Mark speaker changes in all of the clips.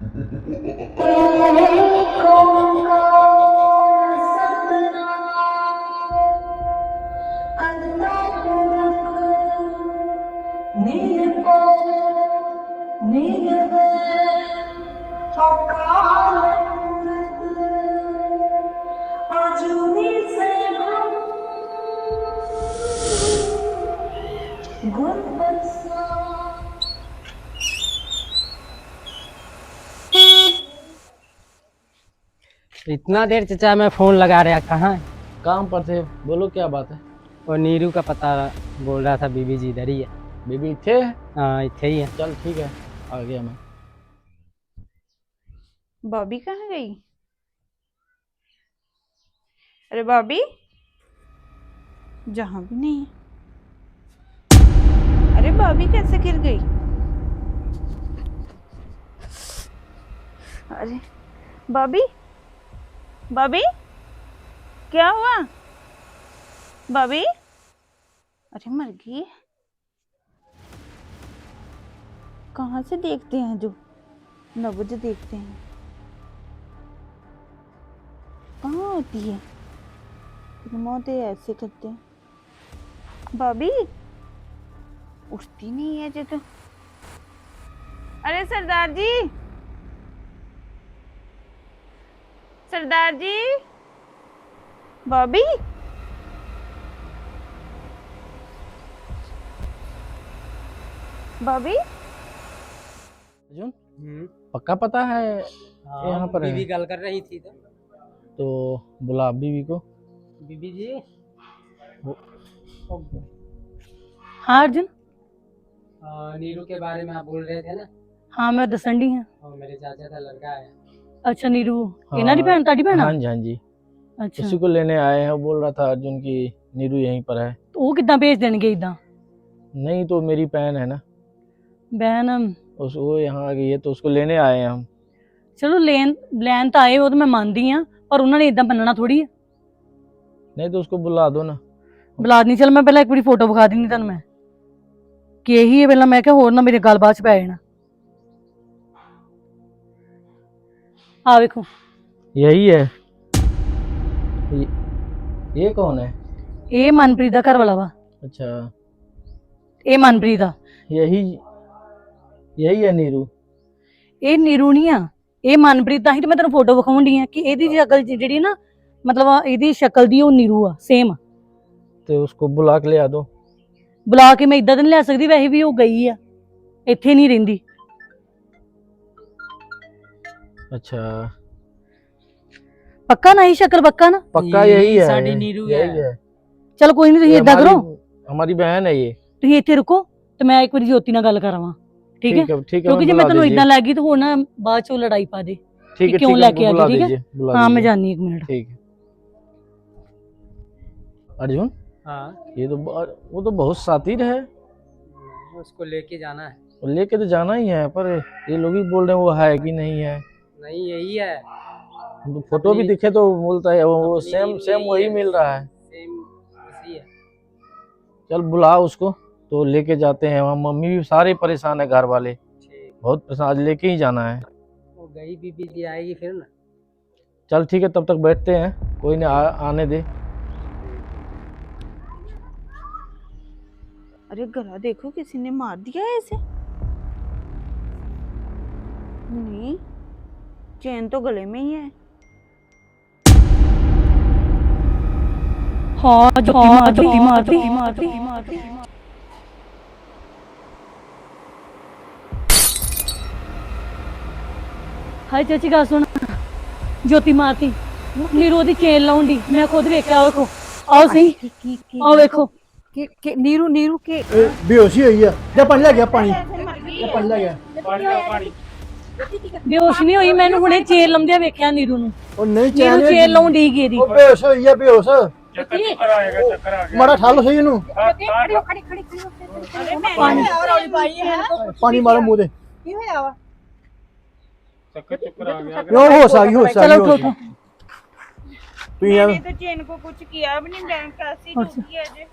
Speaker 1: Con oh, oh, oh, इतना देर चचा मैं फ़ोन लगा रहा कहाँ
Speaker 2: काम पर थे बोलो क्या बात है?
Speaker 1: वो नीरू का पता बोल रहा था बीबी जी इधर ही है।
Speaker 2: बीबी थे
Speaker 1: हाँ इथे ही है।
Speaker 2: चल ठीक है आ गया मैं।
Speaker 3: बॉबी कहाँ गई? अरे बॉबी जहाँ भी नहीं है। अरे बॉबी कैसे गिर गई? अरे बॉबी बॉबी क्या हुआ? बॉबी अरे मर गई। कहाँ से देखते हैं जो? नब्ज देखते हैं। कहाँ होती है? मौतें ऐसे करते हैं। भाभी, उठती नहीं है जो तो। अरे सरदार जी! सरदार जी? बॉबी? बॉबी?
Speaker 2: अर्जुन हम्म। पक्का पता है हाँ, यहाँ पर
Speaker 1: बीवी गल कर रही थी तो,
Speaker 2: तो बुला बीवी को।
Speaker 1: बीबी जी?
Speaker 4: हाँ अर्जुन।
Speaker 1: हाँ, नीरू के बारे में आप बोल रहे थे ना?
Speaker 4: हाँ मैं दसंडी हूँ
Speaker 1: हाँ, मेरे चाचा का लड़का है।
Speaker 4: ਅੱਛਾ ਨੀਰੂ ਇਹਨਾਂ ਦੀ ਭੈਣ ਤੁਹਾਡੀ ਭੈਣ ਆ
Speaker 2: हाँ जी हाँ जी
Speaker 4: ਅੱਛਾ
Speaker 2: उसी को लेने आए हैं वो बोल रहा था अर्जुन की नीरू यहीं पर है
Speaker 4: ਉਹ ਕਿੱਦਾਂ ਭੇਜ ਦੇਣਗੇ ਇਦਾਂ
Speaker 2: नहीं तो मेरी बहन है ना
Speaker 4: ਬਹਿਨ
Speaker 2: उस वो यहाँ आ गई है तो उसको लेने आए हैं हम
Speaker 4: ਚਲੋ ਲੈਣ ਲੈਣ ਤਾਂ ਆਏ ਉਹ ਤਾਂ ਮੈਂ ਮੰਨਦੀ ਆ ਪਰ ਉਹਨਾਂ ਨੇ ਇਦਾਂ ਮੰਨਣਾ ਥੋੜੀ ਹੈ
Speaker 2: नहीं तो उसको बुला दो ना
Speaker 4: ਬੁਲਾ ਨਹੀਂ ਚਲ ਮੈਂ ਪਹਿਲਾਂ ਇੱਕ ਵਾਰੀ ਫੋਟੋ ਵਿਖਾ ਦਿੰਦੀ ਤੁਹਾਨੂੰ ਮੈਂ ਕਿ ਇਹੀ ਹੈ ਪਹਿਲਾਂ ਮੈਂ ਕਿਹਾ ਹੋਰ ਨਾ ਮੇਰੇ ਗੱਲ ਬਾਅਦ ਚ ਪੈ ਜਾਣਾ ਆ ਵੇਖੋ
Speaker 2: यही है ये, ये कौन है
Speaker 4: ਇਹ ਮਨਪ੍ਰੀਤ ਦਾ ਘਰ ਵਾਲਾ ਵਾ
Speaker 2: अच्छा
Speaker 4: ਇਹ ਮਨਪ੍ਰੀਤ ਆ
Speaker 2: यही यही है नीरू
Speaker 4: ਇਹ ਨੀਰੂ ਨਹੀਂ ਆ ਇਹ ਮਨਪ੍ਰੀਤ ਦਾ ਹੀ ਤੇ ਮੈਂ ਤੈਨੂੰ ਫੋਟੋ ਵਿਖਾਉਣ ਡਈ ਆ ਕਿ ਇਹਦੀ ਸ਼ਕਲ ਜਿ- ਜਿਹੜੀ ਨਾ ਮਤਲਬ ਇਹਦੀ ਸ਼ਕਲ ਦੀ ਉਹ ਨੀਰੂ ਆ ਸੇਮ
Speaker 2: तो उसको बुला के ले आ दो
Speaker 4: ਬੁਲਾ ਕੇ ਮੈਂ ਇਦਾਂ ਤਾਂ ਨਹੀਂ ਲੈ ਸਕਦੀ ਵੈਸੇ ਵੀ ਉਹ ਗਈ ਆ ਇੱਥੇ ਨਹੀਂ ਰਹਿੰਦੀ
Speaker 2: अच्छा
Speaker 4: ਪੱਕਾ ਨਾ ਹੀ ਸ਼ਕਲ ਪੱਕਾ ਨਾ
Speaker 2: पक्का
Speaker 1: ये
Speaker 2: यही है
Speaker 1: साड़ी नीरू है।
Speaker 2: यही है
Speaker 4: ਚਲ ਕੋਈ ਨਹੀਂ ਤੁਸੀਂ
Speaker 2: ये
Speaker 4: ਇਦਾਂ
Speaker 2: हमारी-
Speaker 4: ਕਰੋ
Speaker 2: हमारी बहन है ये
Speaker 4: ਤੁਸੀਂ ਇੱਥੇ ਰੁਕੋ ਤੇ ਮੈਂ ਇੱਕ ਵਾਰੀ ਜੋਤੀ ਨਾਲ ਗੱਲ ਕਰਾਵਾਂ ਠੀਕ ਹੈ
Speaker 2: ठीक है ठीक है
Speaker 4: ਕਿਉਂਕਿ ਜੇ
Speaker 2: बुला
Speaker 4: ਮੈਂ ਤੈਨੂੰ
Speaker 2: दीजिए।
Speaker 4: ਇਦਾਂ ਲੱਗ ਗਈ ਤਾਂ ਹੁਣ ਨਾ ਬਾਅਦ ਚੋਂ ਲੜਾਈ ਪਾ ਦੇ
Speaker 2: ठीक है
Speaker 4: क्यों
Speaker 2: ठीक है
Speaker 4: लेके
Speaker 2: हमको
Speaker 4: आ
Speaker 2: बुला
Speaker 4: गई, ठीक है?
Speaker 2: दीजिए बुला
Speaker 4: ਹਾਂ ਮੈਂ
Speaker 2: दीजिए।
Speaker 4: ਜਾਣੀ ਇੱਕ ਮਿੰਟ
Speaker 2: ठीक है अर्जुन
Speaker 1: हाँ
Speaker 2: ये तो ब- वो तो बहुत सातिर है
Speaker 1: उसको लेके जाना है
Speaker 2: और लेके तो जाना ही है पर ये लोग ही बोल रहे हैं वो है कि नहीं है
Speaker 1: नहीं यही है।
Speaker 2: तो फ़ोटो भी दिखे तो बोलता है वो वो सेम सेम वही मिल रहा है।
Speaker 1: सेम है
Speaker 2: चल बुला उसको तो लेके जाते हैं। वहाँ मम्मी भी सारे परेशान है घर वाले। बहुत परेशान आज लेके ही जाना है।
Speaker 1: वो गई बीबी जी आएगी फिर ना।
Speaker 2: चल ठीक है तब तक बैठते हैं। कोई नहीं आ- आने दे।
Speaker 3: अरे गला देखो किसी ने मार दिया है इसे नहीं। चैन तो गले में ही है
Speaker 4: ਹਾਂ ਜੋਤੀ ਮਾਰਦੀ ਮਾਰਦੀ ਮਾਰਦੀ ਮਾਰਦੀ ਹਾਏ ਚਾਚੀ ਗੱਲ ਸੁਣ ਜੋਤੀ ਮਾਰਤੀ ਨੀਰੂ ਦੀ ਚੇਨ ਲਾਉਂਦੀ ਮੈਂ ਖੁਦ ਵੇਖਿਆ ਉਹ ਵੇਖੋ ਆਓ ਸਹੀ ਆਓ ਵੇਖੋ
Speaker 3: कि, कि नीरू नीरू के
Speaker 5: ਬੇਹੋਸ਼ੀ ਹੋਈ ਆ ਜਾਂ ਪਾਣੀ ਲੈ ਗਿਆ ਪਾਣੀ ਜਾਂ ਪਾਣੀ ਲੈ ਗਿਆ
Speaker 4: ਬੇਹੋਸ਼ ਨਹੀਂ ਹੋਈ ਮੈਨੂੰ ਹੁਣੇ ਚੇਨ ਲਾਉਂਦਿਆਂ ਵੇਖਿਆ ਨੀਰੂ ਨੂੰ
Speaker 5: ਉਹ ਨਹੀਂ ਚੈਨ
Speaker 4: ਨੀਰੂ ਚੇਨ ਲਾਉਂਦੀ ਗਈ ਇਹਦੀ
Speaker 5: ਉਹ ਬੇਹੋਸ਼ ਹੋਈ ਆ ਬੇਹੋਸ਼ ਮਾੜਾ ਠਾਲ ਸਹੀ ਇਹਨੂੰ ਪਾਣੀ ਮਾਰੋ ਮੂੰਹ ਤੇ ਕਿਉਂ ਹੋਸ਼ ਆ ਗਈ ਹੋਸ਼ ਆ
Speaker 4: ਚਲੋ
Speaker 5: ਗਈ
Speaker 4: ਉਠੋ
Speaker 5: ਹੋਸ਼।
Speaker 4: ਉਠੋ
Speaker 5: ਤੁਸੀਂ ਐਵੇਂ
Speaker 3: तो चैन को कुछ किया भी नहीं डैम कैसी डूबी है जे
Speaker 5: ਉਹ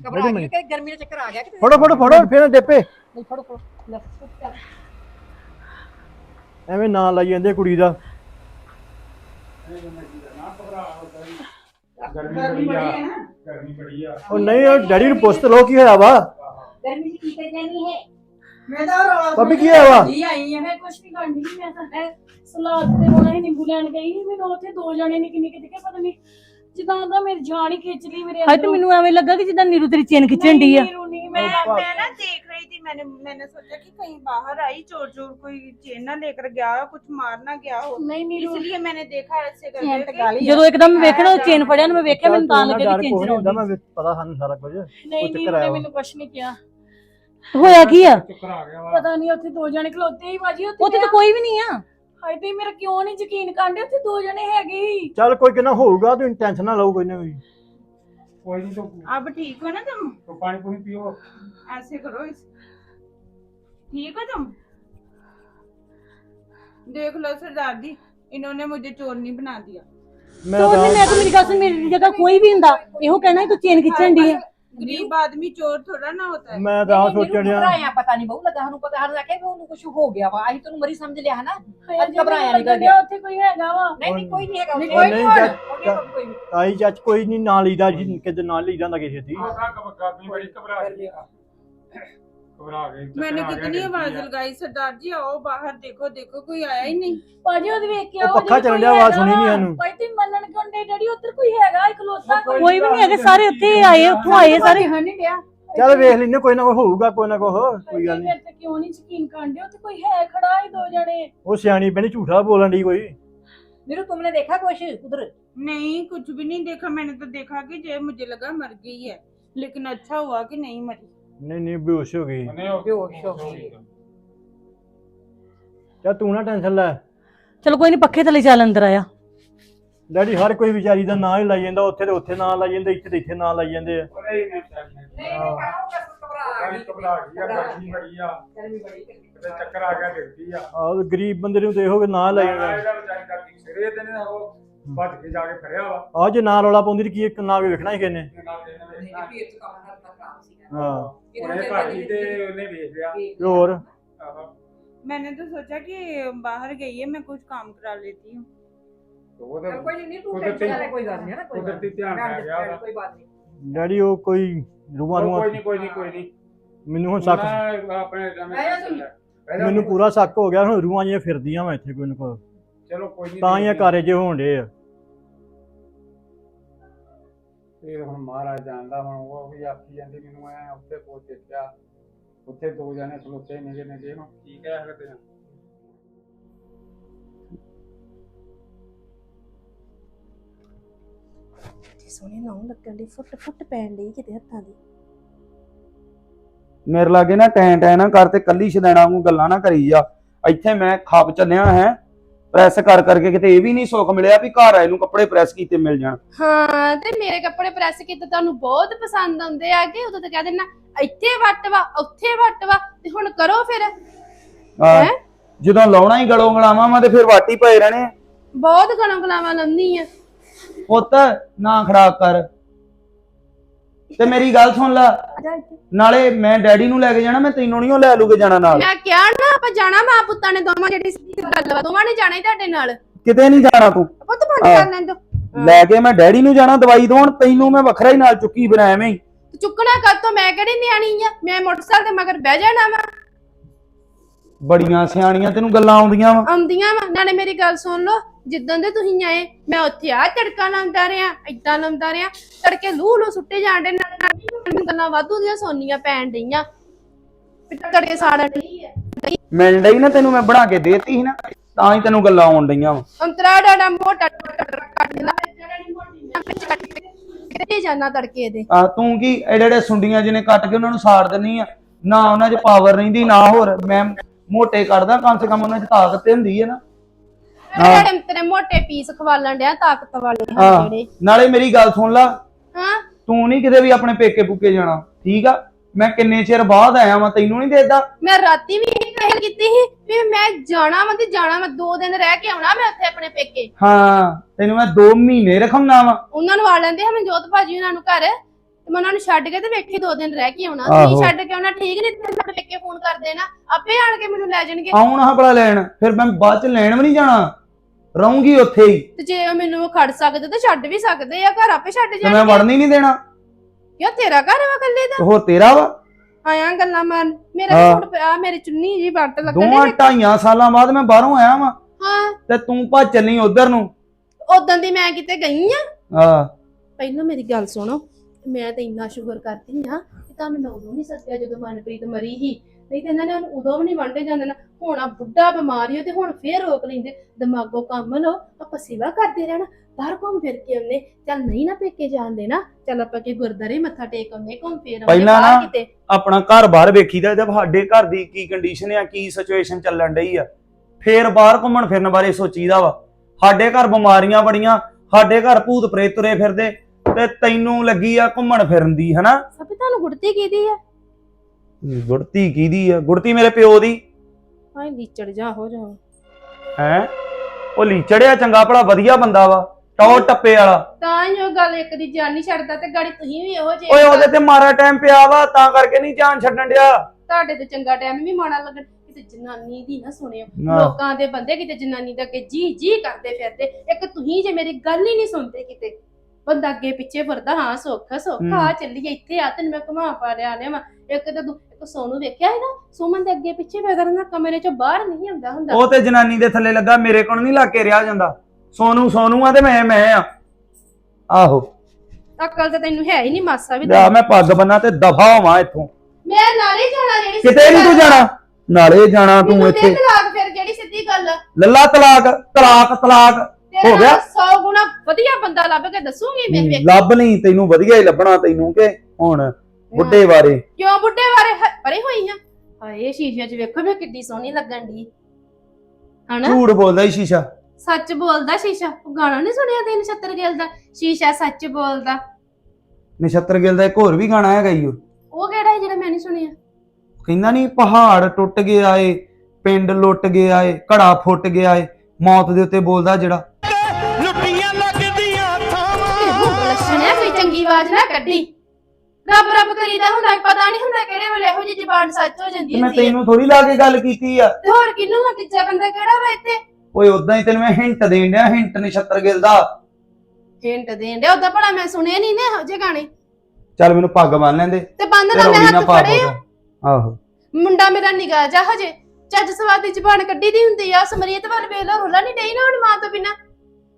Speaker 6: ਘਬਰਾ ਗਈ ਕਿ ਗਰਮੀ ਦਾ ਚੱਕਰ ਆ ਗਿਆ ਕਿ
Speaker 5: ਫੜੋ ਫੜੋ ਫੜੋ ਫੇਰ ਡੇਪੇ
Speaker 6: ਨਹੀਂ ਫੜੋ ਫੜੋ। ਲੈ ਚੱਲ।
Speaker 5: ਐਵੇਂ ਨਾਂ ਲਾਈ ਜਾਂਦੇ ਕੁੜੀ ਦਾ।
Speaker 7: ਗਰਮੀ ਬੜੀ ਆ ਗਰਮੀ ਬੜੀ ਆ।
Speaker 5: ਉਹ ਨਹੀਂ ਉਹ ਡੈਡੀ ਨੂੰ ਪੁੱਛ ਤੇ ਲਓ ਕੀ ਹੋਇਆ ਵਾ।
Speaker 6: ਗਰਮੀ ਚ ਕੀ ਕਰ ਜਾਣੀ ਹੈ?
Speaker 8: ਮੈਂ ਤਾਂ ਰੌਲਾ
Speaker 5: ਭਾਬੀ ਕੀ ਹੋਇਆ ਵਾ?
Speaker 9: ਜੀ ਆਈ ਆ ਮੈਂ ਕੁਛ ਨਹੀਂ ਕਰਨੀ ਮੈਂ ਤਾਂ ਮੈਂ ਸਲਾਦ ਤੇ ਹੋਣਾ ਹੀ ਨਿੰਬੂ ਲੈਣ ਗਈ ਮੈਨੂੰ ਉੱਥੇ ਦੋ ਜਾਣੇ ਨਿੱਕੇ ਨਿੱਕੇ ਦਿਖੇ ਪਤਾ ਨਹੀਂ ਜਿੱਦਾਂ ਉਹਦਾ ਮੇਰੀ ਜਾਨ ਹੀ ਖਿੱਚ ਲਈ ਮੇਰੇ
Speaker 4: ਹਾਏ ਤੇ ਮੈਨੂੰ ਐਵੇਂ ਲੱਗਾ ਕਿ ਜਿੱਦਾਂ ਨੀਰੂ ਤੇਰੀ ਚੇਨ ਖਿੱਚਣ ਦੀ ਆ
Speaker 8: नहीं मैं मैं ना देख रही थी मैंने मैंने सोचा कि कहीं बाहर आई चोर चोर कोई चेन ना लेकर गया हो कुछ मार ना गया हो
Speaker 9: ਨਹੀਂ ਨੀਰੂ
Speaker 8: इसलिए मैंने देखा ऐसे
Speaker 6: ਚੈਨ ਤੇ
Speaker 8: करके
Speaker 6: ਗਾਲੀ
Speaker 4: ਜਦੋਂ ਇੱਕਦਮ ਵੇਖਣਾ ਉਹ ਚੇਨ ਫੜਿਆ ਨਾ ਮੈਂ ਵੇਖਿਆ ਮੈਨੂੰ ਤਾਂ ਲੱਗਿਆ ਕਿ ਚੇਨ
Speaker 5: ਕੋਈ ਹੁੰਦਾ
Speaker 4: ਚਰਾਉਂਦੀ
Speaker 5: ਮੈਂ ਪਤਾ ਸਾਨੂੰ ਸਾਰਾ ਕੁਝ
Speaker 9: ਨਹੀਂ
Speaker 5: ਚੱਕਰ
Speaker 9: ਨੀਰੂ ਨੇ
Speaker 5: ਆਇਆ ਵਾ।
Speaker 9: ਮੈਨੂੰ ਕੁਛ ਨਹੀਂ ਕਿਹਾ
Speaker 4: ਹੋਇਆ ਕੀ ਆ
Speaker 7: ਚੱਕਰ ਆ ਗਿਆ ਵਾ
Speaker 9: ਪਤਾ ਨਹੀਂ ਉੱਥੇ ਦੋ ਜਣੇ ਖਲੋਤੇ ਹੀ ਬਾਜੀ ਉੱਥੇ
Speaker 4: ਉੱਥੇ ਤਾਂ ਕੋਈ ਵੀ ਨਹੀਂ ਆ
Speaker 9: ਹਾਏ ਤੇ ਮੇਰਾ ਕਿਉਂ ਨਹੀਂ ਯਕੀਨ ਕਰਦੇ ਉੱਥੇ ਦੋ ਜਣੇ ਹੈਗੇ ਹੀ
Speaker 5: ਚੱਲ ਕੋਈ ਕਿੰਨਾ ਹੋਊਗਾ ਤੂੰ ਟੈਨਸ਼ਨ ਨਾ ਲਓ ਕੋਈ ਨਾ ਕੋਈ
Speaker 7: ਕੋਈ ਨਹੀਂ ਤੂੰ
Speaker 8: अब ठीक हो ना तुम
Speaker 7: ਤੂੰ ਪਾਣੀ ਪੂਣੀ ਪੀਓ
Speaker 8: ऐसे करो इस ठीक हो तुम देख लो सरदार जी इन्होंने मुझे चोर नहीं बना दिया
Speaker 5: ਮੈਂ
Speaker 4: ਤੇ ਉਹਨੇ
Speaker 5: ਤਾਂ
Speaker 4: ਮੈਂ ਤਾਂ ਮੇਰੀ ਗੱਲ ਸੁਣ ਮੇਰੀ ਜਗ੍ਹਾ ਕੋਈ ਵੀ ਹੁੰਦਾ ਇਹੋ ਕਹਿਣਾ ਸੀ ਤੂੰ ਚੇਨ ਖਿੱਚਣ ਦੀ ਆ
Speaker 8: गरीब आदमी चोर थोड़ा ना होता है
Speaker 5: ਮੈਂ ਤਾਂ ਆਹ ਸੋਚਣ ਡਿਆ
Speaker 6: ਘਬਰਾਇਆ ਪਤਾ ਨਹੀਂ ਬਹੁ ਲੱਗਾ ਸਾਨੂੰ ਪਤਾ ਸਾਨੂੰ ਲੱਗਾ ਕਿ ਉਹਨੂੰ ਕੁਝ ਹੋ ਗਿਆ ਵਾ ਅਸੀਂ ਤੈਨੂੰ ਮਰੀ ਸਮਝ ਲਿਆ ਹਨਾ
Speaker 9: ਹਾਏ
Speaker 6: ਅੱਜ ਘਬਰਾਇਆ ਨੀ
Speaker 9: ਲੱਗਣ ਡਿਆ ਉੱਥੇ ਕੋਈ ਹੈਗਾ ਵਾ
Speaker 6: ਨਹੀਂ ਨਹੀਂ ਕੋਈ ਨਹੀਂ ਹੈਗਾ
Speaker 8: ਨਹੀਂ,
Speaker 6: ਉੱਥੇ।
Speaker 8: ਕੋਈ
Speaker 5: ਨਹੀਂ,
Speaker 6: ਕੋਈ
Speaker 5: ਚੱਲ-
Speaker 6: ਨਹੀਂ, ਕੋਈ ਨਹੀਂ।
Speaker 5: ਆਈ ਚੱਚ ਕੋਈ ਨਹੀਂ ਨਾਲ ਲੀਦਾ ਜੀ ਕਿਤੇ ਨਾਲ ਲੀਦਾ ਹੁੰਦਾ ਕਿਸੇ ਦੀ
Speaker 7: ਆਹ ਤਾਂ ਗਰਮੀ ਬੜੀ ਘਬਰਾ ਗਈ ਆ ਘਬਰਾ ਗਈ ਚੱਕਰ
Speaker 8: मैंने
Speaker 7: ਆ ਗਿਆ,
Speaker 8: कितनी
Speaker 7: ਡਿੱਗੀ
Speaker 8: आवाज
Speaker 7: ਆ।
Speaker 8: लगाई सरदार जी आओ बाहर देखो देखो कोई आया ही नहीं
Speaker 9: ਭਾਜੀ ਉਹਦੇ ਵੇਖ ਕੇ
Speaker 5: ਉਹ
Speaker 9: ਆਓ
Speaker 5: ਪੱਖਾ
Speaker 9: ਜੇ
Speaker 5: ਚੱਲਣ
Speaker 9: ਕੋਈ
Speaker 5: ਡਿਆ, ਆਵਾਜ਼
Speaker 9: ਹੈਗਾ
Speaker 5: ਸੁਣੀ ਨੀ
Speaker 9: ਵਾ।
Speaker 5: ਇਹਨੂੰ।
Speaker 9: ਭਾਈ ਤੇ ਮੰਨਣ ਕੰਡੇ ਡੈਡੀ ਉੱਧਰ ਕੋਈ ਹੈਗਾ ਇਕਲੌਤਾ ਕੋਈ
Speaker 4: ਕੋਈ ਵੀ ਨਹੀਂ ਹੈਗੇ ਸਾਰੇ ਉੱਥੇ ਹੀ ਆਏ ਉੱਥੋਂ ਆਏ ਸਾਰੇ
Speaker 6: ਹਾਂ ਨਹੀਂ ਡਿਆ
Speaker 5: ਚੱਲ ਵੇਖ ਲੈਨੇ ਕੋਈ ਨਾ ਕੋਈ ਹੋਊਗਾ ਕੋਈ ਨਾ ਕੋਈ ਕੋਈ ਗੱਲ ਨਹੀਂ
Speaker 9: ਮੇਰੇ ਤੇ ਕਿਉਂ ਨਹੀਂ ਯਕੀਨ ਕਰਦੇ ਉੱਥੇ ਕੋਈ ਹੈ ਖੜਾ ਹੀ ਦੋ ਜਣੇ
Speaker 5: ਉਹ ਸਿਆਣੀ ਬਣੀ ਝੂਠਾ ਬੋਲਣ ਦੀ ਕੋਈ
Speaker 6: ਨੀਰੂ तुमने देखा कुछ उधर
Speaker 8: नहीं कुछ भी नहीं देखा मैंने तो देखा कि जय मुझे लगा मर गई है लेकिन अच्छा हुआ कि नहीं मरी
Speaker 5: ਨਹੀਂ ਨਹੀਂ ਬੇਹੋਸ਼ ਹੋ ਗਈ।
Speaker 7: ਨਹੀਂ ਉਹ
Speaker 6: ਬੇਹੋਸ਼ ਹੋ ਗਈ।
Speaker 5: ਚੱਲ ਤੂੰ ਨਾ ਟੈਨਸ਼ਨ ਲੈ।
Speaker 4: ਚਲੋ ਕੋਈ ਨਹੀਂ ਪੱਖੇ ਥੱਲੇ ਚੱਲ ਅੰਦਰ ਆਇਆ।
Speaker 5: ਡੈਡੀ ਹਰ ਕੋਈ ਵਿਚਾਰੀ ਦਾ ਨਾਂ ਹੀ ਲਾਈ ਜਾਂਦਾ ਉੱਥੇ ਤੇ ਉੱਥੇ ਨਾਂ ਲਾਈ ਜਾਂਦੇ ਇੱਥੇ ਤੇ ਇੱਥੇ ਨਾਂ ਲਾਈ ਜਾਂਦੇ ਆ।
Speaker 7: ਨਹੀਂ ਨਹੀਂ ਆ ਆ। ਚੱਕਰ ਆ ਗਿਆ ਡਿੱਗਦੀ ਆ।
Speaker 5: ਆਹ ਗਰੀਬ ਬੰਦੇ ਨੂੰ ਇਹੋ ਨਾਂ ਲਾਈ ਜਾਂਦਾ
Speaker 7: ਇਹਦਾ ਵਿਚਾਰੀ ਦਾ ਕੀ ਸਿਰੇ ਤੇ ਨੇ ਉਹ ਭੱਜ ਕੇ ਜਾ ਕੇ ਫੜਿਆ ਵਾ।
Speaker 5: ਆਹ ਜੇ ਨਾਂ ਰੌਲਾ ਪਾਉਂਦੀ ਕੀ ਇੱਕ ਨਾਂ ਵੀ ਵੇਖਣਾ ਹੀ ਕਿਨੇ। ਹਾਂ
Speaker 7: ਉਹਨੇ ਘਰ ਹੀ ਤੇ ਉਹਨੇ ਵੇਖ ਲਿਆ
Speaker 5: ਤੇ ਹੋਰ
Speaker 7: ਆਹੋ।
Speaker 8: मैंने तो सोचा कि बाहर गई है मैं कुछ काम करा लेती हूँ
Speaker 7: ਤੇ ਉਹ ਤਾਂ
Speaker 6: कोई नहीं तू
Speaker 7: कुदरती-
Speaker 6: टेंशन ले कोई बात नहीं है ना कोई बात
Speaker 7: ਕੁਦਰਤੀ ਧਿਆਨ
Speaker 6: नहीं
Speaker 7: ਆ ਗਿਆ ਉਹਦਾ।
Speaker 6: कोई बात नहीं
Speaker 5: ਡੈਡੀ ਉਹ ਕੋਈ ਰੂਹਾਂ
Speaker 7: ਉਹ
Speaker 5: ਰੂਹਾਂ
Speaker 7: ਕੋਈ ਨਹੀਂ ਕੋਈ ਨਹੀਂ ਕੋਈ ਨਹੀਂ
Speaker 5: ਮੈਨੂੰ ਹੁਣ ਸ਼ੱਕ
Speaker 7: ਉਹਨਾਂ ਆਪਣੇ ਰਮੇ
Speaker 5: ਮੈਨੂੰ ਪੂਰਾ ਸ਼ੱਕ ਹੋ ਗਿਆ ਹੁਣ ਰੂਹਾਂ ਜਿਹੀਆਂ ਫਿਰਦੀਆਂ ਵਾ ਇੱਥੇ ਕੋਈ ਨਾ ਕੋਈ
Speaker 7: ਚਲੋ ਕੋਈ ਨਹੀਂ
Speaker 5: ਤਾਂ ਹੀ ਇਹ ਕਾਰੇ ਜੇ ਹੋਣ ਡੇ ਆ
Speaker 7: ਇਹ ਹੁਣ ਮਹਾਰਾਜ ਜਾਣਦਾ ਹੁਣ ਉਹ ਵੀ ਆਖੀ ਜਾਂਦੀ ਮੈਨੂੰ ਐ ਉੱਥੇ ਪਹੁੰਚ ਦੇਖਿਆ ਉੱਥੇ ਦੋ ਜਣੇ ਖਲੋਤੇ ਨਿਗੇ ਨਿਗੇ ਹੁਣ ਕੀ ਕਹਿ ਸਕਦੇ ਆ
Speaker 10: ਸੋਹਣੇ ਨਾ ਲੱਗਣ ਦੀ ਫੁੱਟ ਫੁੱਟ ਪੈਣ ਲਈ ਕਿਤੇ ਹੱਥਾਂ ਦੀ।
Speaker 11: ਮੇਰੇ ਲਾਗੇ ਨਾ ਟੈਂ ਟੈਂ ਨਾ ਕਰ ਤੇ ਕੱਲੀ ਛਦੈਣਾ ਨੂੰ ਗੱਲਾਂ ਨਾ ਕਰੀ ਜਾ। ਇੱਥੇ ਮੈਂ ਖਾਪ ਚੱਲਿਆ ਹੈ ਪ੍ਰੈਸ ਕਰ ਕਰਕੇ ਕਿਤੇ ਇਹ ਵੀ ਨਹੀਂ ਸੁੱਖ ਮਿਲਿਆ ਵੀ ਘਰ ਆਏ ਨੂੰ ਕੱਪੜੇ ਪ੍ਰੈਸ ਕੀਤੇ ਮਿਲ ਜਾਣ।
Speaker 10: ਹਾਂ ਤੇ ਮੇਰੇ ਕੱਪੜੇ ਪ੍ਰੈਸ ਕੀਤੇ ਤੁਹਾਨੂੰ ਬਹੁਤ ਪਸੰਦ ਆਉਂਦੇ ਆ ਕਿ ਉਦੋਂ ਤਾਂ ਕਹਿ ਦੇਣਾ ਇੱਥੇ ਵੱਟ ਵਾ ਉੱਥੇ ਵੱਟ ਵਾ ਤੇ ਹੁਣ ਕਰੋ ਫਿਰ।
Speaker 11: ਆਹ, ਜਦੋਂ ਲਾਉਣਾ ਹੀ ਗਲੋਂ ਗਲਾਵਾਂ ਵਾ ਤੇ ਫਿਰ ਵਾਟੀ ਪਏ ਰਹਿਣੇ ਆ।
Speaker 10: ਬਹੁਤ ਗਣੋ ਗਲਾਵਾਂ ਲੰਨੀ ਆ।
Speaker 11: ਪੁੱਤ ਨਾ ਖੜਾਕ ਕਰ। ਤੇ ਮੇਰੀ ਗੱਲ ਸੁਣ ਲੈ। ਨਾਲੇ ਮੈਂ ਡੈਡੀ ਨੂੰ ਲੈ ਕੇ ਜਾਣਾ ਮੈਂ ਤੈਨੂੰ ਨਹੀਂ ਲੈ ਲੂਗੇ ਜਾਣਾ ਨਾਲ।
Speaker 10: ਮੈਂ ਕਿਹਾ ਨਾ ਆਪਾਂ ਜਾਣਾ ਮਾਂ ਪੁੱਤਾਂ ਨੇ ਦੋਵਾਂ ਜਿਹੜੀ ਸਿੱਧੀ ਗੱਲ ਵਾ ਦੋਵਾਂ ਨੇ ਜਾਣਾ ਹੀ ਤੁਹਾਡੇ ਨਾਲ।
Speaker 11: ਕਿਤੇ ਨਹੀਂ ਜਾਣਾ ਤੂੰ।
Speaker 10: ਪੁੱਤ ਬੰਦ। ਕਰ ਲੈਣ ਦੋ
Speaker 11: ਲੈ ਕੇ ਮੈਂ ਡੈਡੀ ਨੂੰ ਜਾਣਾ ਦਵਾਈ ਦਵਾਉਣ ਤੈਨੂੰ ਮੈਂ ਵੱਖਰਾ ਹੀ ਨਾਲ ਚੁੱਕੀ ਬਣਾਇਆ ਮੈਂ
Speaker 10: ਚੁੱਕਣਾ ਕਰ ਤੋਂ? ਮੈਂ ਕਿਹੜੀ ਨਿਆਣੀ ਆ? ਮੈਂ ਮੋਟਰਸਾਈਕਲ ਤੇ ਮਗਰ ਬਹਿ ਜਾਣਾ ਵਾ।
Speaker 11: ਬੜੀਆਂ ਸਿਆਣੀਆਂ ਤੈਨੂੰ ਗੱਲਾਂ ਆਉਂਦੀਆਂ ਵਾ।
Speaker 10: ਆਉਂਦੀਆਂ ਵਾ। ਨਾਲੇ ਮੇਰੀ ਗੱਲ ਸੁਣ ਲਓ ਜਿੱਦਾਂ ਦੇ ਤੁਸੀਂ ਆਏ ਮੈਂ ਉੱਥੇ ਆ ਤੜਕਾ ਲਾਉਂਦਾ ਰਿਆ ਏਦਾਂ ਲਾਉਂਦਾ ਰਿਆ ਤੜਕੇ ਲੂ ਲੂ ਸੁੱਟੇ ਜਾਂਦੇ ਨਾਲ ਗੱਲਾਂ ਵਾਧੂ ਦੀਆਂ ਸੋਨੀਆਂ ਪੈਣ ਡਈਆਂ। ਤੜਕੇ ਸਾੜਨ ਡਈ ਆ।
Speaker 11: ਮਿਲ ਡਈ ਨਾ ਤੈਨੂੰ ਮੈਂ ਬਣਾ ਕੇ ਦੇਤੀ ਸੀ ਨਾ ਤਾਂ ਹੀ ਤੈਨੂੰ ਗੱਲਾਂ ਆਉਣ ਡਈਆਂ ਵਾ।
Speaker 10: ਅੰਤਰਾ ਡਾਡਾ ਮੋਟਾ ਕੱਟ ਲਾ ਕਿੱਥੇ ਜਾਣਾ ਤੜਕੇ ਦੇ?
Speaker 11: ਆ ਤੂੰ ਕੀ ਐਡੇ ਐਡੇ ਸੁੰਡੀਆਂ ਜਿਹਨੇ ਕੱਟ ਕੇ ਉਹਨਾਂ ਨੂੰ ਸਾੜ ਦਿੰਨੀ ਆ? ਨਾ ਉਹਨਾਂ 'ਚ ਪਾਵਰ ਰਹਿੰਦੀ ਨਾ ਹੋਰ। ਮੈਂ ਮੋਟੇ ਕੱਢਦਾ ਕਮ ਸੇ ਕਮ ਉਹਨਾਂ 'ਚ ਤਾਕਤ ਤੇ ਹੁੰਦੀ ਹੈ ਨਾ। ਹਾਂ।
Speaker 10: ਜਿਹੜੇ ਤੇਰੇ ਮੋਟੇ ਪੀਸ ਖਵਾਲਣ ਡਿਆ ਤਾਕਤ ਵਾਲੇ ਹਨ
Speaker 11: ਹਾਂ।
Speaker 10: ਜਿਹੜੇ।
Speaker 11: ਨਾਲੇ ਮੇਰੀ ਗੱਲ ਸੁਣ ਲਾ।
Speaker 10: ਹਾਂ।
Speaker 11: ਤੂੰ ਨਹੀਂ ਕਿਤੇ ਵੀ ਆਪਣੇ ਪੇਕੇ ਪੁੱਕੇ ਜਾਣਾ ਠੀਕ ਆ? ਮੈਂ ਕਿੰਨੇ ਚਿਰ ਬਾਅਦ ਆਇਆ ਵਾਂ ਤੈਨੂੰ ਨਹੀਂ ਦੇਦਾ
Speaker 10: ਮੈਂ ਰਾਤੀ ਵੀ ਇਹ ਗੱਲ ਕੀਤੀ ਸੀ ਵੀ ਮੈਂ ਜਾਣਾ ਵਾ ਤੇ ਜਾਣਾ ਮੈਂ ਦੋ ਦਿਨ ਰਹਿ ਕੇ ਆਉਣਾ ਮੈਂ ਉੱਥੇ ਆਪਣੇ ਪੇਕੇ।
Speaker 11: ਹਾਂ ਤੈਨੂੰ ਮੈਂ 2 ਮਹੀਨੇ ਰਖਮਨਾ ਵਾ।
Speaker 10: ਉਹਨਾਂ ਨੂੰ ਆ ਲੈਂਦੇ ਮਨਜੋਤ ਭਾਜੀ ਉਹਨਾਂ ਨੂੰ ਘਰ ਤੇ ਮੈਂ ਉਹਨਾਂ ਨੂੰ ਛੱਡ ਕੇ ਤੇ ਵੇਖੀ ਦੋ ਦਿਨ ਰਹਿ ਕੇ ਆਉਣਾ।
Speaker 11: ਆਹੋ।
Speaker 10: ਤੁਸੀਂ ਛੱਡ ਕੇ ਆਉਣਾ ਠੀਕ ਨਹੀਂ ਤੇ ਮੇਰੇ ਪੇਕੇ ਫੋਨ ਕਰ ਦੇਣਾ ਆਪੇ ਆਣ ਕੇ ਮੈਨੂੰ ਲੈ ਜਾਣਗੇ।
Speaker 11: ਆਉਣ ਹਾਂ ਭਲਾ ਲੈਣ ਫਿਰ ਮੈਂ ਬਾਅਦ ਚ ਲੈਣ ਵੀ ਨਹੀਂ ਜਾਣਾ। ਰਹੂੰਗੀ ਉੱਥੇ ਹੀ।
Speaker 10: ਤੇ ਜੇ ਉਹ ਮੈਨੂੰ ਖੜ ਸਕਦੇ ਤੇ ਛੱਡ ਵੀ ਸਕਦੇ ਆ ਘਰ ਆਪੇ ਛੱਡ
Speaker 11: ਤੇ ਮੈਂ
Speaker 10: ਜਾਣਗੇ।
Speaker 11: ਵੜਨ ਹੀ ਨਹੀਂ ਦੇਣਾ।
Speaker 10: ਯਾ ਤੇਰਾ ਘਰ ਵਾ ਇਕੱਲੇ ਦਾ?
Speaker 11: ਹੋਰ ਤੇਰਾ ਵਾ।
Speaker 10: ਆਇਆ ਗੱਲਾਂ ਮਾਰਨ। ਮੇਰਾ
Speaker 11: ਹਾਂ।
Speaker 10: ਸੂਟ ਪਿਆ ਮੇਰੀ ਚੁੰਨੀ ਜੀ ਲੱਗਣ
Speaker 11: ਦੋਵਾਂ
Speaker 10: ਡਈ।
Speaker 11: ਢਾਈਆਂ ਸਾਲਾਂ ਬਾਅਦ ਮੈਂ ਬਾਹਰੋਂ ਆਇਆ ਵਾਂ।
Speaker 10: ਹਾਂ।
Speaker 11: ਤੇ ਤੂੰ ਭੱਜ ਚੱਲੀ ਉਧਰ ਨੂੰ।
Speaker 10: ਉਦੋਂ ਦੀ ਮੈਂ ਕਿਤੇ ਗਈ ਆ?
Speaker 11: ਆ
Speaker 10: ਪਹਿਲਾਂ ਮੇਰੀ ਗੱਲ ਸੁਣੋ। ਮੈਂ ਤਾਂ ਇੰਨਾ ਸ਼ੁਕਰ ਕਰਦੀ ਆ ਕਿ ਤੁਹਾਨੂੰ ਮੈਂ ਉਦੋਂ ਨਹੀਂ ਸੱਦਿਆ ਜਦੋਂ ਮਨਪ੍ਰੀਤ ਮਰੀ ਸੀ। ਨਹੀਂ ਤੇ ਇਹਨਾਂ ਨੇ ਉਹਨੂੰ ਉਦੋਂ ਵੀ ਨਹੀਂ ਵੰਡੇ ਜਾਂਦੇ ਨਾ ਹੁਣ ਆ ਬੁੱਢਾ ਬਿਮਾਰੀ ਹੋ ਤੇ ਹੁਣ ਫੇਰ ਰੋਕ ਲੈਂਦੇ ਦਿਮਾਗੋਂ ਕੰਮ ਲਓ ਆਪਾਂ ਸੇਵਾ ਕਰਦੇ ਰਹਿਣਾ ਬਾਹਰ ਘੁੰਮ ਫਿਰ ਕੇ ਆਉਂਦੇ ਚੱਲ ਨਹੀਂ ਨਾ ਪੇਕੇ ਜਾਂਦੇ ਨਾ ਚੱਲ ਆਪਾਂ ਕਿ ਗੁਰਦਾਰੇ ਮੱਥਾ ਟੇਕ ਆਉਂਦੇ ਘੁੰਮ ਫਿਰ ਆਉਂਦੇ
Speaker 11: ਪਹਿਲਾਂ
Speaker 10: ਬਾਹਰ
Speaker 11: ਨਾ-
Speaker 10: ਕਿਤੇ।
Speaker 11: ਆਪਣਾ ਘਰ ਬਾਹਰ ਵੇਖੀਦਾ ਜਦ ਸਾਡੇ ਘਰ ਦੀ ਕੀ ਕੰਡੀਸ਼ਨ ਆ ਕੀ ਸਿਚੁਏਸ਼ਨ ਚੱਲਣ ਡਈ ਆ। ਫੇਰ ਬਾਹਰ ਘੁੰਮਣ ਫਿਰਨ ਬਾਰੇ ਸੋਚੀਦਾ ਵਾ। ਸਾਡੇ ਘਰ ਬਿਮਾਰੀਆਂ ਬੜੀਆਂ ਸਾਡੇ ਘਰ ਭੂਤ ਪ੍ਰੇਤ ਤੁਰੇ ਫਿਰਦੇ ਤੇ ਤੈਨੂੰ ਲੱਗੀ ਆ ਘੁੰਮਣ ਫਿਰਨ ਦੀ ਹਨਾ?
Speaker 10: ਸਭ ਤੁਹਾਨੂੰ ਗੁੜਤੀ ਕੀਦੀ ਆ?
Speaker 11: ਗੁੜਤੀ ਕਿਹਦੀ ਆ? ਗੁੜਤੀ ਮੇਰੇ ਪਿਓ ਦੀ?
Speaker 10: ਹਾਏ ਲੀਚੜ ਜਾ ਹੋ ਜਾ।
Speaker 11: ਹੈ? ਉਹ ਲੀਚੜਿਆ ਚੰਗਾ ਭਲਾ ਵਧੀਆ ਬੰਦਾ ਵਾ ਟੌ ਟੱਪੇ ਵਾਲਾ।
Speaker 10: ਤਾਂ ਹੀ ਉਹ ਗੱਲ ਇੱਕ ਦੀ ਜਾਨ ਨਹੀਂ ਛੱਡਦਾ ਤੇ ਗਾੜੀ ਤੁਸੀਂ ਵੀ ਇਹੋ
Speaker 11: ਓਏ
Speaker 10: ਜਿਹੇ
Speaker 11: ਉਹਦੇ ਤੇ ਮਾਰਾ ਟਾਈਮ ਪਿਆ ਵਾ ਤਾਂ ਕਰਕੇ ਨਹੀਂ ਜਾਨ ਛੱਡਣ ਡਿਆ।
Speaker 10: ਤੁਹਾਡੇ ਤੇ ਚੰਗਾ ਟਾਈਮ ਵੀ ਮਾੜਾ ਲੱਗਣ। ਕਿਤੇ ਜਨਾਨੀ ਦੀ ਨਾ ਸੁਣਿਓ।
Speaker 11: ਨਾ।
Speaker 10: ਲੋਕਾਂ ਦੇ ਬੰਦੇ ਕਿਤੇ ਜਨਾਨੀ ਦੇ ਅੱਗੇ ਜੀ ਜੀ ਕਰਦੇ ਫਿਰਦੇ। ਇੱਕ ਤੁਸੀਂ ਜੇ ਮੇਰੀ ਗੱਲ ਹੀ ਨਹੀਂ ਸੁਣਦੇ ਕਿਤੇ। ਬੰਦਾ ਅੱਗੇ ਪਿੱਛੇ ਫਿਰਦਾ ਹਾਂ ਸੁੱਖ ਸੁੱਖ
Speaker 11: ਹੂੰ।
Speaker 10: ਆ ਚੱਲੀਏ ਇੱਥੇ ਆ ਤੈਨੂੰ ਮੈਂ ਘੁਮਾ ਪਾ ਰਿਆ ਨੇ ਵਾ ਇੱਕ ਤਾਂ ਤੂੰ ਇੱਕ ਸੋਨੂੰ ਵੇਖਿਆ ਹੈ ਨਾ ਸੁਮਨ ਦੇ ਅੱਗੇ ਪਿੱਛੇ ਫਿਰਦਾ ਰਹਿੰਦਾ ਕਮਰੇ ਚੋਂ ਬਾਹਰ ਨਹੀਂ ਆਉਂਦਾ ਹੁੰਦਾ।
Speaker 11: ਉਹ ਤੇ ਜਨਾਨੀ ਦੇ ਥੱਲੇ ਲੱਗਾ ਮੇਰੇ ਕੋਲ ਨਹੀਂ ਲੱਗ ਕੇ ਰਿਹਾ ਜਾਂਦਾ। ਸੋਨੂੰ ਸੋਨੂੰ ਆ ਤੇ ਮੈਂ ਮੈਂ ਆ। ਆਹੋ।
Speaker 10: ਅਕਲ ਤਾਂ ਤੈਨੂੰ ਹੈ ਹੀ ਨਹੀਂ ਮਾਸਾ ਵੀ
Speaker 11: ਲਿਆ ਮੈਂ ਪੱਗ ਬੰਨਾ ਤੇ ਦਫਾ ਹੋਵਾਂ ਇੱਥੋਂ।
Speaker 10: ਮੈਂ ਨਾਲੇ ਜਾਣਾ ਜਿਹੜੀ
Speaker 11: ਕਿਤੇ ਨਹੀਂ ਤੂੰ ਜਾਣਾ? ਨਾਲੇ ਜਾਣਾ ਤੂੰ ਇੱਥੇ।
Speaker 10: ਤਲਾਕ ਫਿਰ ਜਿਹੜੀ ਸਿੱਧੀ ਗੱਲ।
Speaker 11: ਲੱਲਾ ਤਲਾਕ ਤਲਾਕ ਤਲਾਕ। ਹੋ ਗਿਆ?
Speaker 10: ਨਾਲ 100 ਗੁਣਾ ਵਧੀਆ ਬੰਦਾ ਲੱਭ ਕੇ ਦੱਸੂਗੀ ਮੈਂ
Speaker 11: ਲੱਭ ਨਹੀਂ ਤੈਨੂੰ ਵਧੀਆ ਹੀ ਲੱਭਣਾ ਤੈਨੂੰ ਕਿ ਹੁਣ। ਬੁੱਢੇ ਬਾਰੇ।
Speaker 10: ਕਿਉਂ ਬੁੱਢੇ ਬਾਰੇ? ਹ- ਪਰੇ ਹੋਈ ਆ ਹਾਏ ਸ਼ੀਸ਼ੇ 'ਚ ਵੇਖੋ ਮੈਂ ਕਿੱਡੀ ਸੋਹਣੀ ਲੱਗਣ ਦੀ ਹਨਾ?
Speaker 11: ਝੂਠ ਬੋਲਦਾ ਹੀ ਸ਼ੀਸ਼ਾ।
Speaker 10: ਸੱਚ ਬੋਲਦਾ ਸ਼ੀਸ਼ਾ। ਉਹ ਗਾਣਾ ਨਹੀਂ ਸੁਣਿਆ ਤੇ ਨਛੱਤਰ ਗਿੱਲ ਦਾ? ਸ਼ੀਸ਼ਾ ਸੱਚ ਬੋਲਦਾ।
Speaker 11: ਨਛੱਤਰ ਗਿੱਲ ਦਾ ਇੱਕ ਹੋਰ ਵੀ ਗਾਣਾ ਹੈਗਾ ਈ ਓ।
Speaker 10: ਉਹ ਕਿਹੜਾ ਹੈ ਜਿਹੜਾ ਮੈਂ ਨਹੀਂ ਸੁਣਿਆ?
Speaker 11: ਕਹਿੰਦਾ ਨਹੀਂ ਪਹਾੜ ਟੁੱਟ ਗਿਆ ਏ ਪਿੰਡ ਲੁੱਟ ਗਿਆ ਏ ਘੜਾ ਫੁੱਟ ਗਿਆ ਏ ਮੌਤ ਦੇ ਉੱਤੇ ਬੋਲਦਾ ਜਿਹੜਾ।
Speaker 10: ਲੱਛਣ ਹੈ ਕੋਈ ਚੰਗੀ ਆਵਾਜ਼ ਨਾ ਕੱਢੀ। ਰੱਬ ਰੱਬ ਕਰੀਦਾ ਹੁੰਦਾ ਪਤਾ ਨਹੀਂ ਹੁੰਦਾ ਕਿਹੜੇ ਵੇਲੇ ਇਹੋ ਜਿਹੀ ਜ਼ਬਾਨ ਸੱਚ ਹੋ ਜਾਂਦੀ
Speaker 11: ਤੇ ਮੈਂ
Speaker 10: ਹੈ
Speaker 11: ਤੈਨੂੰ ਥੋੜੀ ਲਾ ਕੇ ਗੱਲ ਕੀਤੀ ਆ।
Speaker 10: ਤੇ ਹੋਰ ਕਿਹਨੂੰ ਆ ਤੀਜਾ ਬੰਦਾ ਕਿਹੜਾ ਵਾ ਇੱਥੇ?
Speaker 11: ਓਏ ਉਦਾਂ ਹੀ ਤੈਨੂੰ ਮੈਂ ਹਿੰਟ ਦੇਣ ਡਿਆ ਹਿੰਟ ਨਛੱਤਰ ਗਿੱਲ ਦਾ
Speaker 10: ਹਿੰਟ ਦੇਣ ਡਿਆ ਉਹਦਾ ਭਲਾ ਮੈਂ ਸੁਣਿਆ ਨਹੀਂ ਨੇ ਇਹੋ ਜਿਹੇ ਗਾਣੇ।
Speaker 11: ਚੱਲ ਮੈਨੂੰ ਪੱਗ ਬੰਨ ਲੈਂਦੇ।
Speaker 10: ਤੇ ਬੰਦ ਨਾ ਮੈਂ ਹੱਥ
Speaker 11: ਪਾ
Speaker 10: ਫੜੇ ਆ।
Speaker 11: ਆਹੋ।
Speaker 10: ਮੁੰਡਾ ਮੇਰਾ ਨਿਗਾਹ ਜਾ ਹਜੇ ਚੱਜ ਸਵਾਦ ਦੀ ਜ਼ਬਾਨ ਕੱਢੀ ਦੀ ਹੁੰਦੀ ਆ ਸਮਰੀਤ ਵੱਲ ਵੇਲਾ ਰੋਲਾ ਨਹੀਂ ਡਈ ਨਾ ਹੁਣ ਮਾਂ ਤੋਂ ਬਿਨਾ।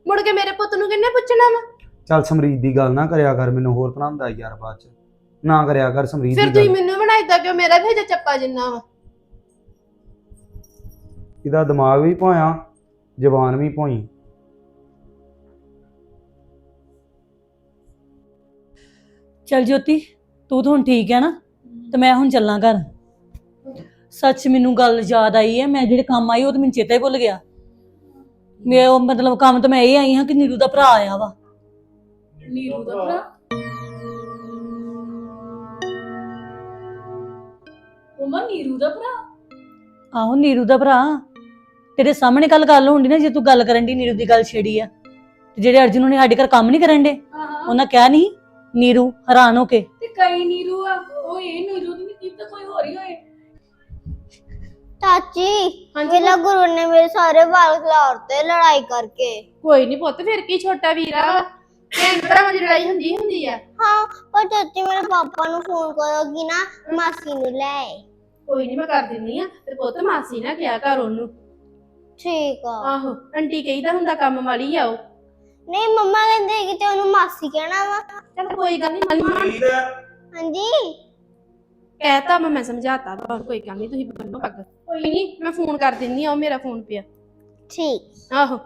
Speaker 10: ਮੁੜ ਕੇ ਮੇਰੇ ਪੁੱਤ ਨੂੰ ਕਿੰਨੇ ਪੁੱਛਣਾ ਵਾ?
Speaker 11: ਚੱਲ ਸਮਰੀਤ ਦੀ ਗੱਲ ਨਾ ਕਰਿਆ ਕਰ ਮੈਨੂੰ ਹੋਰ ਤਰ੍ਹਾਂ ਹੁੰਦਾ ਯਾਰ ਬਾਅਦ ਚ। ਨਾ ਕਰਿਆ ਕਰ ਸਮਰੀਤ
Speaker 10: ਫਿਰ
Speaker 11: ਦੀ
Speaker 10: ਤੁਸੀਂ
Speaker 11: ਗੱਲ।
Speaker 10: ਮੈਨੂੰ ਬਣਾਇਦਾ ਕਿ ਮੇਰਾ ਵੀ ਹਜੇ ਚੱਪਾ ਜਿੰਨਾ ਵਾ।
Speaker 11: ਇਹਦਾ ਦਿਮਾਗ ਵੀ ਭੋਇਆ ਜ਼ਬਾਨ ਵੀ ਭੋਈ।
Speaker 4: ਚਲ ਜੋਤੀ ਤੂੰ ਤਾਂ ਹੁਣ ਠੀਕ ਹੈ ਨਾ? ਤੇ ਮੈਂ ਹੁਣ ਚੱਲਾਂ ਘਰ। ਸੱਚ ਮੈਨੂੰ ਗੱਲ ਯਾਦ ਆਈ ਹੈ ਮੈਂ ਜਿਹੜੇ ਕੰਮ ਆਈ ਉਹ ਤਾਂ ਮੈਨੂੰ ਚੇਤਾ ਹੀ ਭੁੱਲ ਗਿਆ। ਮੈਂ ਉਹ ਮਤਲਬ ਕੰਮ ਤਾਂ ਮੈਂ ਇਹ ਆਈ ਹਾਂ ਕਿ ਨੀਰੂ ਦਾ ਭਰਾ ਆਇਆ ਵਾ।
Speaker 9: ਨੀਰੂ ਦਾ ਭਰਾ? ਉਮਾ ਨੀਰੂ ਦਾ ਭਰਾ?
Speaker 4: ਆਹੋ ਨੀਰੂ ਦਾ ਭਰਾ। ਤੇਰੇ ਸਾਹਮਣੇ ਕੱਲ ਗੱਲ ਹੁੰਦੀ ਨਾ ਜੇ ਤੂੰ ਗੱਲ ਕਰਨ ਦੀ ਨੀਰੂ ਦੀ ਗੱਲ ਛੇੜੀ ਆ। ਤੇ ਜਿਹੜੇ ਅਰਜੁਨ ਨੇ ਸਾਡੇ ਘਰ ਕੰਮ ਨਹੀਂ ਕਰਨ ਦੇ
Speaker 9: ਹਾਂ
Speaker 4: ਉਹਨਾਂ ਕਿਹਾ ਨਹੀਂ ਨੀਰੂ ਹੈਰਾਨ ਹੋ ਕੇ।
Speaker 9: ਤੇ ਕਈ ਨੀਰੂ ਆ ਉਹ ਇਹ ਨੀਰੂ ਦੀ ਨਹੀਂ ਤਾਂ ਕੋਈ ਹੋਰ ਹੀ ਹੋਏ।
Speaker 12: ਚਾਚੀ
Speaker 10: ਹਾਂਜੀ
Speaker 12: ਮੇਰਾ ਗੁਰੂ ਨੇ ਮੇਰੇ ਸਾਰੇ ਵਾਲ ਖਿਲਾਰਤੇ ਲੜਾਈ ਕਰਕੇ।
Speaker 10: ਕੋਈ ਨਹੀਂ ਪੁੱਤ ਫਿਰ ਕੀ ਛੋਟਾ ਵੀਰਾ ਭੈਣ ਭਰਾਵਾਂ ਦੀ ਲੜਾਈ ਹੁੰਦੀ ਹੁੰਦੀ ਆ।
Speaker 12: ਹਾਂ ਪਰ ਚਾਚੀ ਮੇਰੇ ਪਾਪਾ ਨੂੰ ਫੋਨ ਕਰੋਗੀ ਨਾ ਮਾਸੀ ਨੂੰ ਲੈ ਆਏ।
Speaker 10: ਕੋਈ ਨਹੀਂ ਮੈਂ ਕਰ ਦਿੰਨੀ ਆ ਤੇ ਪੁੱਤ ਮਾਸੀ ਨਾ ਕਿਹਾ ਕਰ ਉਹਨੂੰ
Speaker 12: ਠੀਕ ਆ
Speaker 10: ਆਹੋ ਆਂਟੀ ਕਹੀਦਾ ਹੁੰਦਾ ਕੰਮ ਵਾਲੀ ਆ ਉਹ
Speaker 12: ਨਹੀਂ ਮੰਮਾ ਕਹਿੰਦੇ ਕਿ ਤੇ ਉਹਨੂੰ ਮਾਸੀ ਕਹਿਣਾ ਵਾ
Speaker 10: ਚਲ ਕੋਈ ਗੱਲ ਨਹੀਂ
Speaker 12: ਹਾਂਜੀ
Speaker 10: ਕਹਿਤਾ ਮੈਂ ਮੈਂ ਸਮਝਾਤਾ ਵਾ, ਕੋਈ ਗੱਲ ਨਹੀਂ ਤੁਸੀਂ ਬੰਨੋ ਪੱਗ ਕੋਈ ਨਹੀਂ ਮੈਂ ਫੋਨ ਕਰ ਦਿੰਨੀ ਆ ਉਹ ਮੇਰਾ ਫੋਨ ਪਿਆ
Speaker 12: ਠੀਕ
Speaker 10: ਆਹੋ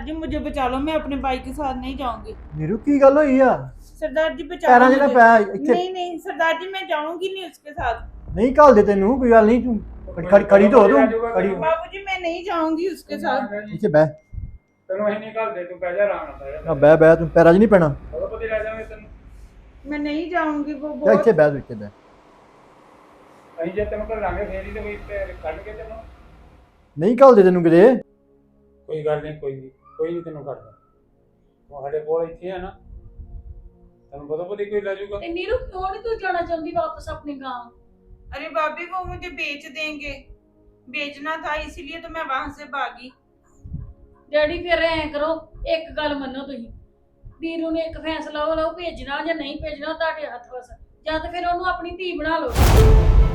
Speaker 8: जी मुझे बचा लो मैं अपने भाई के साथ नहीं जाऊंगी
Speaker 5: ਨੀਰੂ ਕੀ ਗੱਲ ਹੋਈ ਆ
Speaker 8: सरदार जी बचा
Speaker 5: ਪੈਰਾਂ
Speaker 8: लो
Speaker 5: ਜਿਹੜਾ
Speaker 8: मुझे।
Speaker 5: ਪਿਆ ਇੱਥੇ
Speaker 8: नहीं नहीं सरदार जी मैं जाऊंगी नहीं उसके साथ
Speaker 5: ਨਹੀਂ ਘੱਲਦੇ ਤੈਨੂੰ ਕੋਈ ਗੱਲ ਨਹੀਂ ਤੂੰ खड़ी खड़ी तो हो तुम खड़ी
Speaker 8: बाबूजी मैं नहीं जाऊंगी उसके साथ
Speaker 5: नीचे बह
Speaker 7: ਤੈਨੂੰ ਅਸੀਂ ਨਿਕਾਲ ਦੇ ਤੂੰ ਬਹਿ ਜਾ ਆਰਾਮ ਨਾਲ ਬਹਿ ਜਾ
Speaker 5: ना बह बह तू पैरा च नहीं पैना
Speaker 7: ਬੜਾ ਪਤੀ ਲੈ ਜਾਵਾਂਗੇ ਤੈਨੂੰ
Speaker 8: मैं नहीं जाऊंगी वो
Speaker 5: जा
Speaker 8: बहुत
Speaker 5: इतने बह तू इतने बह
Speaker 7: ਅਸੀਂ ਜੇ ਤੈਨੂੰ ਘੱਲਾਂਗੇ ਫੇਰ ਹੀ ਤੇ ਕੋਈ ਤੇ ਕੱਢ ਕੇ ਤੈਨੂੰ
Speaker 5: नहीं घल दे तेन किते
Speaker 7: ਕੋਈ ਗੱਲ ਨਹੀਂ ਕੋਈ ਨਹੀਂ ਕੋਈ ਨਹੀਂ ਤੈਨੂੰ ਕੱਢਦਾ ਉਹ ਸਾਡੇ ਕੋਲ ਇੱਥੇ ਆ ਨਾ ਤੈਨੂੰ ਪਤਾ ਪਤੀ ਕੋਈ ਲੈ ਜਾਊਗਾ
Speaker 9: ਤੇ ਨੀਰੂ ਕਿਉਂ ਨਹੀਂ ਤੂੰ ਜਾਣਾ ਚਾਹੁੰਦੀ ਵਾਪਸ ਆਪਣੀ ਗਾਂ
Speaker 8: अरे भाभी वो मुझे बेच देंगे बेचना था इसीलिए तो मैं वहां से भागी
Speaker 9: ਡੈਡੀ ਫਿਰ ਐ ਕਰੋ ਇੱਕ ਗੱਲ ਮੰਨੋ ਤੁਸੀਂ ਵੀਰੂ ਨੇ ਇੱਕ ਫੈਸਲਾ ਉਹ ਲਓ ਭੇਜਣਾ ਜਾਂ ਨਹੀਂ ਭੇਜਣਾ ਉਹ ਤੁਹਾਡੇ ਹੱਥ ਵਸ ਜਾਂ ਤਾਂ ਫਿਰ ਉਹਨੂੰ ਆਪਣੀ ਧੀ ਬਣਾ ਲਓ